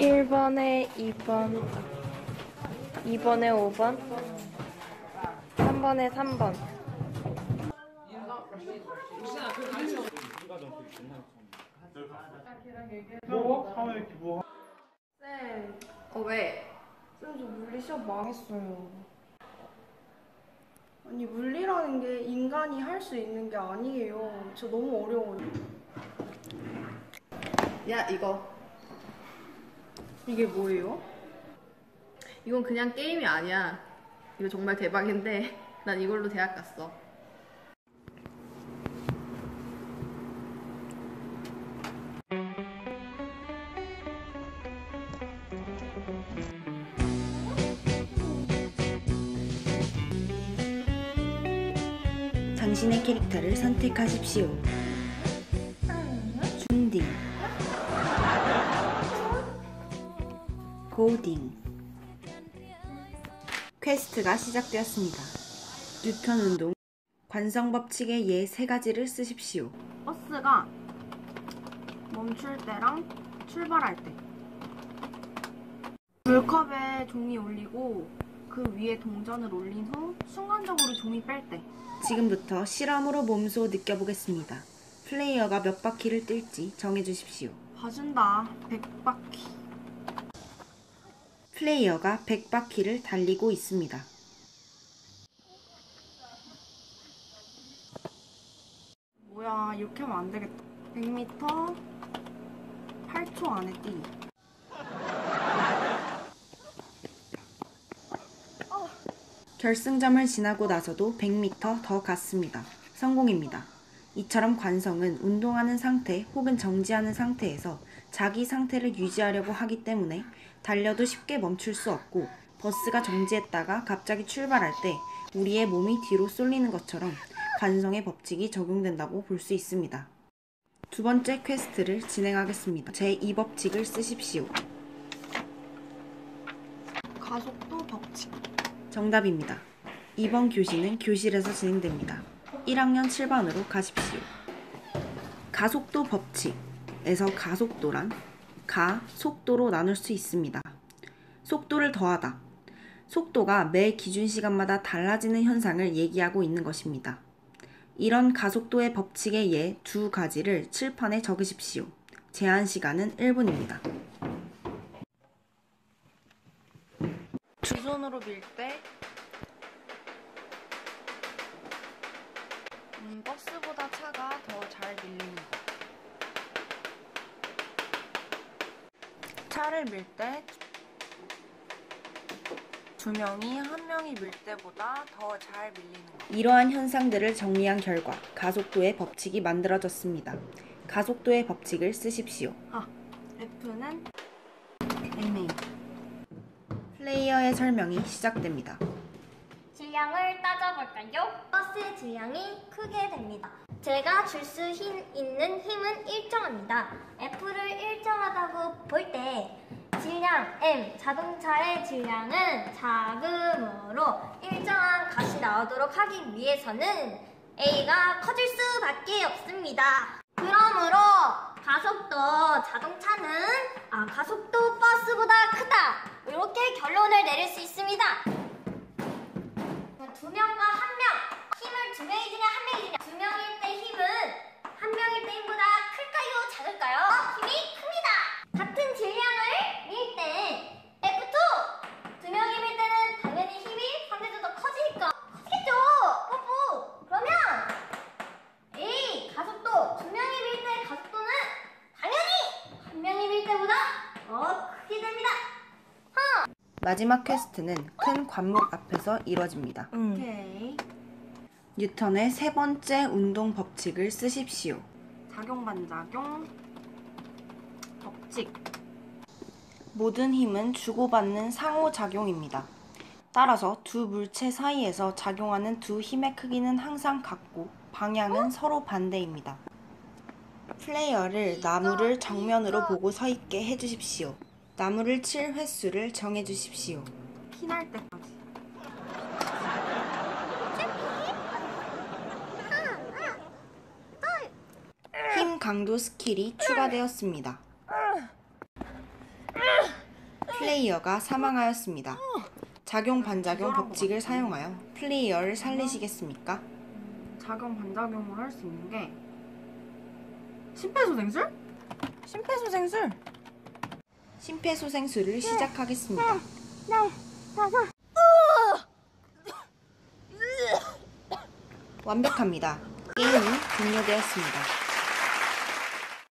1번에 2번, 2번에 5번, 3번에 3번. 뭐? 하면 이렇게 뭐? 쌤, 어 왜? 쌤, 저 물리 시험 망했어요. 아니 물리라는 게 인간이 할 수 있는 게 아니에요. 저 너무 어려워요. 야 이거 이게 뭐예요? 이건 그냥 게임이 아니야 이거 정말 대박인데 난 이걸로 대학 갔어 당신의 캐릭터를 선택하십시오. 고딩 퀘스트가 시작되었습니다. 뉴턴 운동 관성 법칙의 예 세 가지를 쓰십시오. 버스가 멈출 때랑 출발할 때. 물컵에 종이 올리고 그 위에 동전을 올린 후 순간적으로 종이 뺄 때. 지금부터 실험으로 몸소 느껴보겠습니다. 플레이어가 몇 바퀴를 뛸지 정해주십시오. 봐준다. 100바퀴. 플레이어가 100바퀴를 달리고 있습니다. 뭐야 이렇게 하면 안 되겠다. 100m 8초 안에 뛰기. 결승점을 지나고 나서도 100m 더 갔습니다. 성공입니다. 이처럼 관성은 운동하는 상태 혹은 정지하는 상태에서 자기 상태를 유지하려고 하기 때문에 달려도 쉽게 멈출 수 없고 버스가 정지했다가 갑자기 출발할 때 우리의 몸이 뒤로 쏠리는 것처럼 관성의 법칙이 적용된다고 볼 수 있습니다. 두 번째 퀘스트를 진행하겠습니다. 제2법칙을 쓰십시오. 가속도 법칙. 정답입니다. 이번 교시는 교실에서 진행됩니다. 1학년 7반으로 가십시오. 가속도 법칙에서 가속도란 가, 속도로 나눌 수 있습니다. 속도를 더하다. 속도가 매 기준 시간마다 달라지는 현상을 얘기하고 있는 것입니다. 이런 가속도의 법칙의 예두 가지를 칠판에 적으십시오. 제한 시간은 1분입니다. 두 손으로 밀 때, 음, 버스보다 차가 더 잘 밀리는 것. 차를 밀 때, 두 명이 한 명이 밀 때보다 더 잘 밀리는 것. 이러한 현상들을 정리한 결과 가속도의 법칙이 만들어졌습니다. 가속도의 법칙을 쓰십시오. F는 MA. 플레이어의 설명이 시작됩니다. 질량을 따져볼까요? 버스의 질량이 크게 됩니다. 제가 줄 수 있는 힘은 일정합니다. F를 일정하다고 볼 때 질량 M, 자동차의 질량은 자금으로 일정한 값이 나오도록 하기 위해서는 A가 커질 수밖에 없습니다. 그러므로 가속도 자동차는 아, 가속도 버스보다 크다. 이렇게 결론을 내릴 수 있습니다. 두 명과 한 명, 힘을 두 명이 주냐 한 명이 주냐. 두 명일 때 힘은 한 명일 때 힘보다 클까요, 작을까요? 힘이 큽니다. 같은 질량을 밀 때 F2 두 명이 밀 때는 당연히 힘이 더 커지니까 커지겠죠. 뽀뽀. 그러면 A 가속도 두 명이 밀 때 가속도는 당연히 한 명이 밀 때보다 더 크게 됩니다. 마지막 퀘스트는 큰 관목 앞에서 이뤄집니다. 오케이. 뉴턴의 세 번째 운동 법칙을 쓰십시오. 작용 반작용 법칙. 모든 힘은 주고받는 상호작용입니다. 따라서 두 물체 사이에서 작용하는 두 힘의 크기는 항상 같고 방향은 서로 반대입니다. 플레이어를 나무를 정면으로 보고 서 있게 해주십시오. 나무를 칠 횟수를 정해주십시오. 피날 때까지. 힘 강도 스킬이 추가되었습니다. 플레이어가 사망하였습니다. 작용 반작용 법칙을 사용하여 플레이어를 살리시겠습니까? 작용 반작용을 할 수 있는 게 심폐소생술? 심폐소생술. 심폐소생술을 시작하겠습니다. 완벽합니다. 게임이 종료되었습니다.